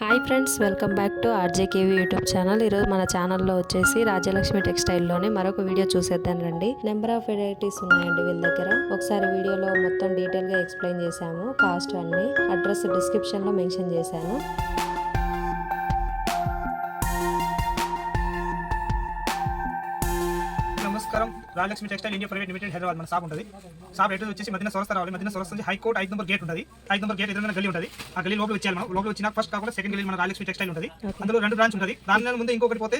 Hi friends welcome back to RJKV YouTube channel ఈరోజు మన ఛానల్లో వచ్చేసి రాజ్యలక్ష్మి టెక్స్టైల్లోనే మరొక వీడియో చూసేద్దాం రండి. నెంబర్ ఆఫ్ వెరైటీస్ ఉన్నాయండి వీళ్ళ దగ్గర. ఒకసారి వీడియోలో మొత్తం డీటెయిల్గా ఎక్స్ప్లెయిన్ చేశాము. కాస్ట్ అన్ని. అడ్రస్ డిస్క్రిప్షన్లో మెన్షన్ చేశాను. నమస్కారం. Rajalakshmi Textile India Private Limited Hyderabad. మన షాప్ ఉంటుంది. షాప్ ఎటు వచ్చేసి మధ్యన సొరస్తా రావాలి. మధ్యన సొరస్తా నుంచి హైకోర్ట్ ఐదు నెంబర్ గేట్ ఉంటుంది. ఐదు నెంబర్ గేట్ ఎదురుగా గల్లీ ఉంటుంది. ఆ గల్లీ లోపల వచ్చేయాలి మనం. లోపల వచ్చిన ఫస్ట్ కాకుండా సెకండ్ గల్లీ మన రాజలక్ష్మి టెక్స్టైల్ ఉంటుంది. అందులో రెండు బ్రాంచ్ ఉంటుంది. దాని ముందు ఇంకొకటి పోతే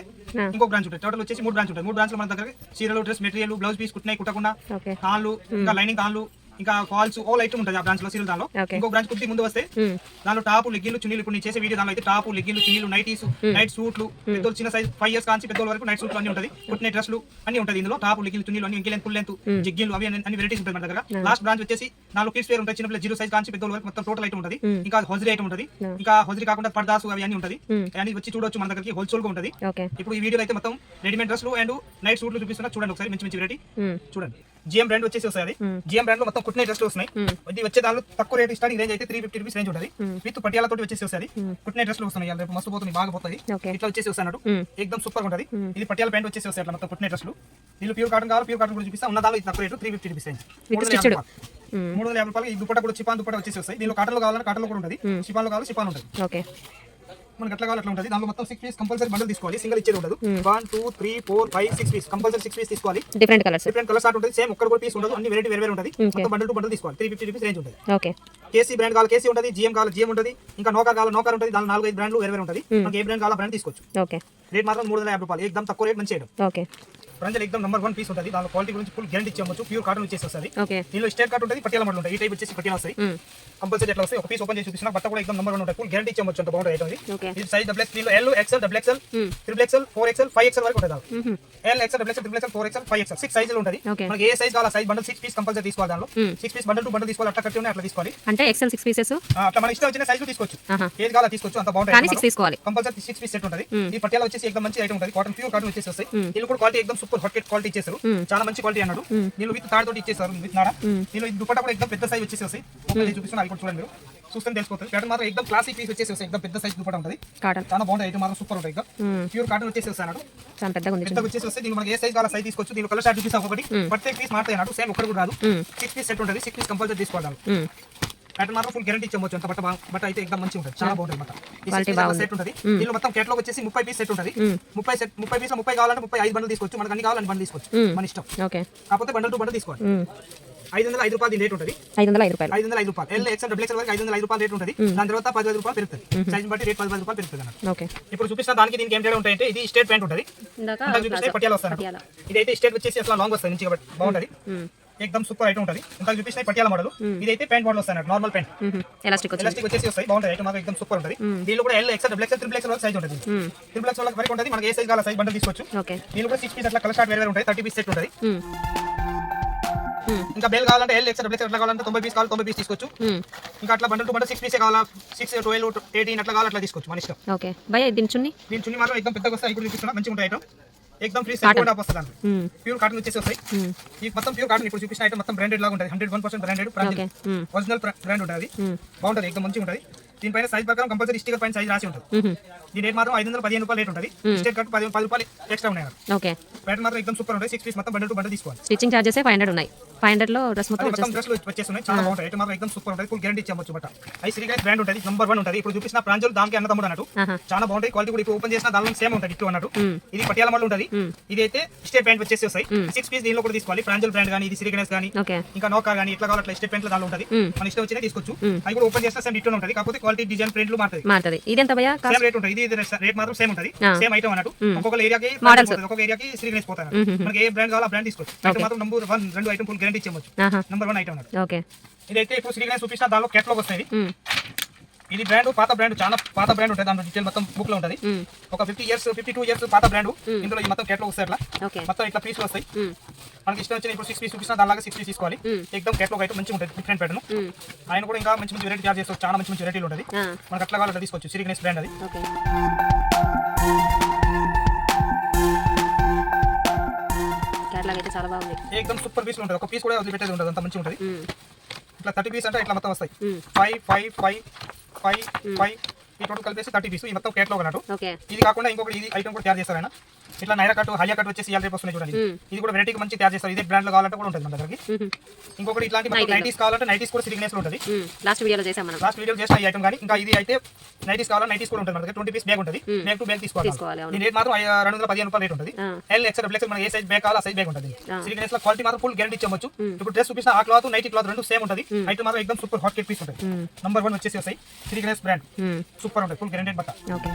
ఇంకో బ్రాంచ్ ఉంటుంది. టోటల్ వచ్చేసి మూడు బ్రాంచ్ ఉంటుంది. మూడు బ్రాంచ్ మన దగ్గర చీరలు డ్రెస్ మెటీరియల్ బ్లౌజ్ పీస్ కుట్టినాయి కుట్టకుండా తాళ్ళు ఇంకా లైనింగ్ తాళ్ళు ఇంకా కాల్స్ ఆల్ ఐటమ్ ఉంటుంది ఆ బ్రాంచ్లో సీరియల్ దానిలో. ఇంకో బ్రాంచ్ కుర్తి ముందు వస్తే దానిలో టాపు లెగ్గిన్లు చున్నీలు ఇప్పుడు నేను చేసే వీడియో దానిలో అయితే టాపు లెగ్గిన్లు చున్నీలు నైటీస్ నైట్ సూట్లు పెద్దోళ్ళు చిన్న సైజ్ ఫైవ్ ఇయర్స్ కాంచి పెద్దోళ్ళ వరకు నైట్ సూట్లు అన్ని ఉంటుంది కుట్టిన డ్రెస్లు అన్ని ఉంటుంది ఇందులో. టాపు లెగ్గిన్లు చున్నీలు అన్ని ఇంకెలెంత్ ఫుల్ లెంత్ జిగ్గిన్లు అవి అన్ని- వెరైటీస్ ఉంటాయి మన దగ్గర. లాస్ట్ బ్రాంచ్ వచ్చేసి నాలుగు కిడ్స్ వేర్ ఉంటాయి చిన్న జీరో సైజ్ కాంచి పెద్దోళ్ళ వరకు మొత్తం టోటల్ ఐటమ్ ఉంటుంది. ఇంకా హోజరీ ఐటమ్ ఉంటుంది. ఇంకా హోజరీ కాకుండా పర్దాసు అవి అన్ని ఉంటుంది. అన్ని వచ్చి చూడొచ్చు మన దగ్గరికి హోల్సేల్గా ఉంటుంది. ఇప్పుడు ఈ వీడియో అయితే మొత్తం రెడీమేడ్ డ్రెస్లు అండ్ నైట్ సూట్లు చూపిస్తున్నా. చూడండి ఒకసారి మంచి మంచి వెరైటీ చూడండి. జిఎం బ్రాండ్ వచ్చేసి వస్తాయి జిఎం బ్రాండ్లో మొత్తం కుట్టిన డ్రెస్ వస్తున్నాయి. ఇది వచ్చే దానిలో తక్కువ రేట్ స్టార్టింగ్ రేంజ్ అయితే త్రీ ఫిఫ్టీ రూపీస్ రేంజ్ ఉంటుంది. విత్ పటియాల తోటి వచ్చేసి వస్తుంది కుట్టిన డ్రెస్ వస్తున్నాయి. రేపు మస్తు పోతుంది బాగా పోతుంది. ఇట్లా వచ్చేసి వస్తాడు ఎక్దమ్ సూపర్ ఉంటుంది. ఇది పటియాల ప్యాంట్ వచ్చేసి వస్తాయి అట్లా మొత్తం కుట్టిన డ్రెస్లు దీనిలో ప్యూర్ కాటన్ కావాలి? ప్యూర్ కాటన్ కూడా చూపిస్తా. ఉన్న దానిలో ఇది తక్కువ rate three fifty rupees range మూడు వందల యాభై రూపాయలు. ఈ దుపట్ట కూడా చిపాన్ దుపట్ట వచ్చేసి వస్తాయి. దీనిలో కాటన్లో కావాలంటే కాటన్లో కూడా ఉంటుంది. చిపాన్లో కావాలి? చిపాన్ ఉంటుంది. ఓకే మనకి ఎట్లా కావాలి అట్లా ఉంటుంది. దానిలో మొత్తం సిక్స్ పీస్ కంపల్సరీ బండల్ తీసుకోవాలి. సింగిల్ ఇచ్చేది ఉండదు. One two three four five six piece compulsory six piece తీసుకోవాలి. Different colours different colour start ఉంటుంది. సేమ్ ఒక్కడ కూడా పీస్ ఉండదు. అన్ని వెరైటీ వేరే ఉంటుంది. మొత్తం బండల్ టు బండల్ తీసుకోవాలి. త్రీ ఫిఫ్టీ రూపీస్ రేంజ్ ఉంటుంది. ఓకే కేసీ బ్రాండ్ కావాలి కేసీ ఉంటుంది. జిఎం కావాలి జిఎం ఉంటుంది. ఇంకా నోకా కావాలి నోకర్ ఉంటుంది. దాని నాలుగు ఐదు బ్రాండ్లు వేరే వేరే ఉంటుంది. మనకి ఏ బ్రాండ్ కావాలో బ్రాండ్ తీసుకోవచ్చు. ఓకే రేట్ మాత్రం మూడు వందల యాభై రూపాయలు. ఎక్దమ్ తక్కువ రేట్ మంచి చేయడం ఓకే బ్రాండ్ ఎక్దమ్ నెంబర్ వన్ పీస్ ఉంటుంది. దాని క్వాలిటీ గురించి ఫుల్ గ్యారంటీ ఇచ్చేయచ్చు. ప్యూర్ కాటన్ వచ్చేసి వస్తుంది. దీనిలో స్టేట్ కట్ ఉంటుంది పట్టియాల మోడల్ ఉంటుంది. ఈ టైప్ వచ్చేసి పట్టియాల వస్తాయి కంపల్సరీ ఎట్లా వస్తాయి? ఒక పీస్ ఓపెన్ చేసి చూపిస్తున్నా. బట్ట కూడా ఎక్దమ్ నెంబర్ వన్ ఉంటుంది. ఫుల్ గ్యారంటీ ఇచ్చేయచ్చు అంత బాగుంటుంది ఐటమ్ ఇది. సైజ్ డబుల్ ఎక్స్ దీనిలో L XL double XL triple XL four XL five XL వరకు ఉంటుంది L XL double XL triple XL four XL five XL six సైజులు ఉంటుంది. మనకి ఏ సైజ్ కావాలి size bundle six piece compulsory తీసుకోవాలి దానిలో. Six piece bundle to bundle తీసుకోవాలి. అట్లా కట్టి అట్లా తీసుకోవాలి. అంటే ఎక్సెల్ సిక్స్ పీసెస్ అట్లా మన ఇష్టం వచ్చిన సైజు తీసుకోవచ్చు. ఏది కావాలో తీసుకోవచ్చు. అంత బాగుంటుంది కంపల్సరీ సిక్స్ పీస్ సెట్ ఉంటుంది. ఈ పట్టియాల వచ్చేసి ఎక్దమ్ మంచి ఐటమ్ ఉంటుంది. కాటన్ ప్యూర్ కాటన్ వచ్చేసి వస్తాయి. దీనిలో కూడా క్వాలిటీ ఎక్దమ్ సూపర్ హాట్ క్వాలిటీ ఇచ్చేస్తారు చాలా మంచి క్వాలిటీ అన్నాడు. దీనిలో విత్ తాడు తోటి ఇచ్చేస్తారు విత్ నాడ. ఈ దుపట్టా కూడా ఎక్దమ్ పెద్ద సైజ్ వచ్చేసి వస్తాయి. ఒకటి చూపిస్తున్నా అది కూడా చూడండి మీరు. చూస్తే తెలిసిపోతుంది. ప్యాటర్న్ మాత్రం ఎక్దమ్ క్లాసిక్ పీస్ వచ్చేసి వస్తాయి. ఎక్దమ్ పెద్ద సైజ్ దుపట్టా ఉంటుంది. కాటన్ చాలా బాగుంటుంది ఐటమ్ మాత్రం సూపర్ ఉంటుంది ఎక్దమ్ ప్యూర్ కాటన్ వచ్చేసి వస్తాయి అన్నాడు. చాలా పెద్దగా ఉంది. పెద్ద వచ్చేసి వస్తే దీనికి మనకి ఏ సైజ్ కావాలో సైజ్ తీసుకోవచ్చు. దీని కలర్ షార్ట్ చూపిస్తా ఒకటి. ప్రత్యేక పీస్ అన్నాడు. సేమ్ ఒకటి కూడా రాదు. సిక్స్ పీస్ సెట్ ఉంటుంది. సిక్స్ పీస్ కంపల్సరీ తీసుకోవాలి. ప్యాటర్న్ మాత్రం ఫుల్ గ్యారంటీ ఇచ్చవచ్చు అంత బట్ట బట్ట అయితే ఎక్దమ్ మంచి ఉంటుంది. చాలా బాగుంటుంది బాగుంది. సెట్ ఉంటుంది. దీనిలో మొత్తం కేటలాగ్ వచ్చేసి ముప్పై పీస్ సెట్ ఉంటుంది. ముప్పై సెట్ ముప్పై పీస్ ముప్పై కావాలంటే ముప్పై ఐదు బండ్లు తీసుకోవచ్చు. మనకి అన్ని కావాలని బండ్లు తీసుకోవచ్చు. మన ఇష్టం. ఓకే. కాకపోతే బండల్ టు బండల్ తీసుకోవాలి. ఐదు వందల ఐదు రూపాయలు రేట్ ఉంటుంది. ఐదు వందల ఐదు రూపాయలు. ఐదు వందల ఐదు రూపాయలు. ఎల్ ఎక్సెల్ డబుల్ వరకు ఐదు వందల ఐదు రూపాయలు రేట్ ఉంటుంది. దాని తర్వాత పది రూపాయలు పెరుగుతుంది. సైజ్ బట్టి రేట్ పది రూపాయలు పెరుగుతుంది అన్నమాట ఓకే. ఇప్పుడు చూపిస్తున్న దానికి దీనికి ఏం తేడా ఉంటాయంటే ఇది స్టేట్ ప్యాంట్ ఉంటుంది. చూపిస్తే పటియాల వస్తాను. ఇదైతే స్టేట్ వచ్చేసి అట్లా లాంగ్ వస్తుంది మంచిగా బాగుంటుంది. ఎక్దమ్ సూపర్ ఐటమ్ ఉంటుంది. ఇంత చూపిస్తే పటియాల మోడల్. ఇదైతే ప్యాంట్ మోడల్ వస్తాయి నార్మల్ ప్యాంట్. ఎలాస్టిక్ ఎలాస్టిక్ వచ్చేసి. వస్తాయి బాగుంటుంది ఐటమ్ మాకు ఎక్దమ్ సూపర్ ఉంటుంది. దీనిలో కూడా L XL double XL triple XL size ఉంటుంది. త్రిబుల్ ఎక్సెల్ వరకు ఉంటుంది. మనకి ఏ సైజ్ కావాలి సైజ్ బండల్ తీసుకోవచ్చు. దీనిలో కూడా సిక్స్ పీస్ అట్లా కలర్ షార్ట్ వేరే ఉంటాయి. థర్టీ పీస్ సెట్ ఉంటుంది. ఇంకా బెల్ కావాలంటే ఎల్ ఎక్స్ డబుల్ ఎక్స్ ఎట్లా కావాలంటే తొంభై పీస్ కావాలి తొంభై పీస్ తీసుకోవచ్చు. ఇంకా అట్లా బండల్ టు బండల్ సిక్స్ పీసే కావాలా? సిక్స్ ట్వెల్వ్ ఎయిటీన్ అట్లా కావాలి అట్లా తీసుకోవచ్చు మన ఇష్టం. ఓకే. భయ దీని చున్ని? దీని చున్ని మాత్రం ఎక్దమ్ పెద్దగా వస్తాయి. ఇప్పుడు చూపిస్తున్నా. మంచిగా ఉంటాయి ఐటమ్. ఎక్దమ్ ఫ్రీ సెట్ కూడా వస్తుంది. ప్యూర్ కాటన్ వచ్చేసి వస్తాయి. ఈ మొత్తం ప్యూర్ కాటన్ ఇప్పుడు చూపించిన ఐటమ్ మొత్తం బ్రాండెడ్ లాగా ఉంటుంది. Hundred one percent branded. Original brand ఉంటుంది బాగుంటుంది ఎక్దమ్ మంచిగా ఉంటుంది. దీనిపైన సైజ్ ప్రకారం కంపల్సరీ స్టికర్ పైన సైజ్ రాసి ఉంటుంది. దీని రేట్ మాత్రం ఐదు వందల పదిహేను రూపాయలు రేట్ ఉంటుంది. స్టేట్ కట్ పది పది రూపాయలు ఎక్స్ట్రా ఉన్నాయి ఓకే ప్యాటర్న్ మాత్రం ఎక్దమ్ సూపర్ ఉంటుంది. సిక్స్ పీస్ మొత్తం బండల్ టు బండల్ తీసుకోవాలి. స్టిచ్చింగ్ చార్జెస్ ఫైవ్ హండ్రెడ్ ఉన్నాయి. ఫైవ్ హండ్రెడ్లో డ్రెస్ మొత్తం అది మొత్తం వచ్చేస్తుంది. డ్రెస్లు వచ్చేస్తున్నాయి. చాలా బాగుంటాయి. మాత్రం ఎక్దమ్ సూపర్ ఉంటుంది ఫుల్ గ్యారంటీ ఇచ్చామొచ్చు బట్ ఐ శ్రీగైస్ బ్రాండ్ ఉంటుంది. నంబర్ వన్ ఉంటుంది. ఇప్పుడు చూపించిన ప్రాంజల్ దానికి అన్న తమ్ముడు అన్నట్టు. చాలా బాగుంటాయి. క్వాలిటీ కూడా ఇప్పుడు ఓపెన్ చేసిన దానిలో సేమ్ ఉంటుంది ఇటు అన్నట్టు ఇది పటియాల మోడల్ ఉంటుంది. ఇది అయితే స్టేట్ ప్యాంట్ వచ్చేసి వస్తాయి. సిక్స్ పీస్ దీనిలో కూడా తీసుకోవాలి. ప్రాంజల్ బ్రాండ్ కానీ ఇది శ్రీగణేష్ కానీ ఓకే. ఇంకా నోకా కానీ ఇట్లా కావాలి అట్లా స్టేట్ ప్యాంట్ దానిలో ఉంటుంది. మన ఇష్టం వచ్చినా తీసుకోవచ్చు. అవి కూడా ఓపెన్ చేస్తే సేమ్ ఇటు ఉంటుంది. కాకపోతే క్వాలిటీ డిజైన్ ప్రింట్లు మారుతుంది మారుతుంది ఇది ఎంత భయ సేమ్ రేట్ ఉంటుంది. ఇది రేట్ మాత్రం సేమ్ ఉంటుంది. సేమ్ ఐటమ్ అన్నట్టు. ఒక్కొక్క ఏరియాకి. ఒక్కొక్క ఏరియాకి శ్రీగణేష్ పోతారు మనకి ఏ బ్రాండ్ కావాలో ఆ బ్రాండ్ తీసుకోవచ్చు. మాత్రం నంబర్ వన్ రెండు ఐటమ్ ఫుల్ గ్యారంటీ ఇచ్చేయచ్చు ఆహా. నంబర్ వన్ ఐటమ్ అన్నట్టు. ఓకే. ఇదైతే ఇప్పుడు శ్రీగణేష్ చూపించిన దానిలో కేటలాగ్ వస్తుంది. ఇది బ్రాండ్ పాత బ్రాండ్ చాలా పాత బ్రాండ్ ఉంటుంది. దాంట్లో డీటెయిల్ మొత్తం బుక్లో ఉంటుంది. ఒక fifty years fifty two years పాత బ్రాండ్ ఇందులో ఈ మొత్తం కేటలాగ్ వస్తాయి అట్లా. మొత్తం ఇట్లా పీసులు వస్తాయి. మనకి ఇష్టం వచ్చిన ఇప్పుడు సిక్స్ పీస్ చూపిస్తున్నా దానిలాగా సిక్స్ పీస్ తీసుకోవాలి. ఎక్దమ్ కేటలాగ్ అయితే మంచిగా ఉంటుంది డిఫరెంట్ ప్యాటర్న్. ఆయన కూడా ఇంకా మంచి మంచి వెరైటీ చార్జ్ చేస్తారు. చాలా మంచి మంచి వెరైటీలు ఉంటుంది. మనకి అట్లా కావాలంటే తీసుకోవచ్చు. శ్రీగణేష్ బ్రాండ్ అది. అయితే చాలా బాగుంది. ఎక్దమ్ సూపర్ పీస్ ఉంటుంది. ఒక పీస్ కూడా వదిలిపెట్టేది ఉంటుంది అంత మంచిగా ఉంటుంది. ఇట్లా థర్టీ పీస్ అంటే ఇట్లా మొత్తం వస్తాయి. Five five five five five ఈ టోటల్ కలిపేసి థర్టీ పీస్ ఈ మొత్తం కేట్లో ఓకే. ఇది కాకుండా ఇంకొకటి ఇది ఐటమ్ కూడా తయారు చేస్తారు ఆయన. ఇట్లా నైరా కట్ హయ్యా కట్ వచ్చేసి ఇవాళ రేపు వస్తున్నాయి చూడండి. ఇది కూడా వెరైటీగా మంచి తయారు చేస్తారు. ఇదే బ్రాండ్లో కావాలంటే కూడా ఉంటుంది మన దగ్గరికి. ఇంకొకటి ఇట్లాంటి నైటీస్ కావాలంటే నైటీస్ కూడా సిరిగ్నేస్లో ఉంటుంది. లాస్ట్ వీడియోలో చేసాం మనం. లాస్ట్ వీడియో చేసిన ఈ ఐటమ్ కానీ ఇంకా ఇది అయితే నైటీస్ కావాలా నైటీస్ కూడా ఉంటుంది మన దగ్గర. ట్వంటీ పీస్ బ్యాగ్ ఉంటుంది. బ్యాగ్ టు బ్యాగ్ తీసుకోవాలి. దీని రేట్ మాత్రం రెండు వందల పదిహేను రూపాయలు రేట్ ఉంటుంది. ఎల్ ఎక్సెల్ డబుల్ ఎక్సెల్ మనకి ఏ సైజ్ బ్యాగ్ కావాలో ఆ సైజ్ బ్యాగ్ ఉంటుంది. సిరిగ్నేస్లో క్వాలిటీ మాత్రం ఫుల్ గ్యారెంటీ ఇచ్చవచ్చు ఇప్పుడు డ్రెస్ చూపిస్తున్న ఆ క్లాత్ నైటీ క్లాత్ రెండు సేమ్ ఉంటుంది. ఐటమ్ మాత్రం ఎక్దమ్ సూపర్ హాట్ కేట్ పీస్ ఉంటుంది. నంబర్ వన్ వచ్చేసి వస్తాయి. సిరిగ్నేస్ బ్రాండ్ సూపర్ ఉంటుంది. ఫుల్ గ్యారెంటెడ్ బట్ట. ఓకే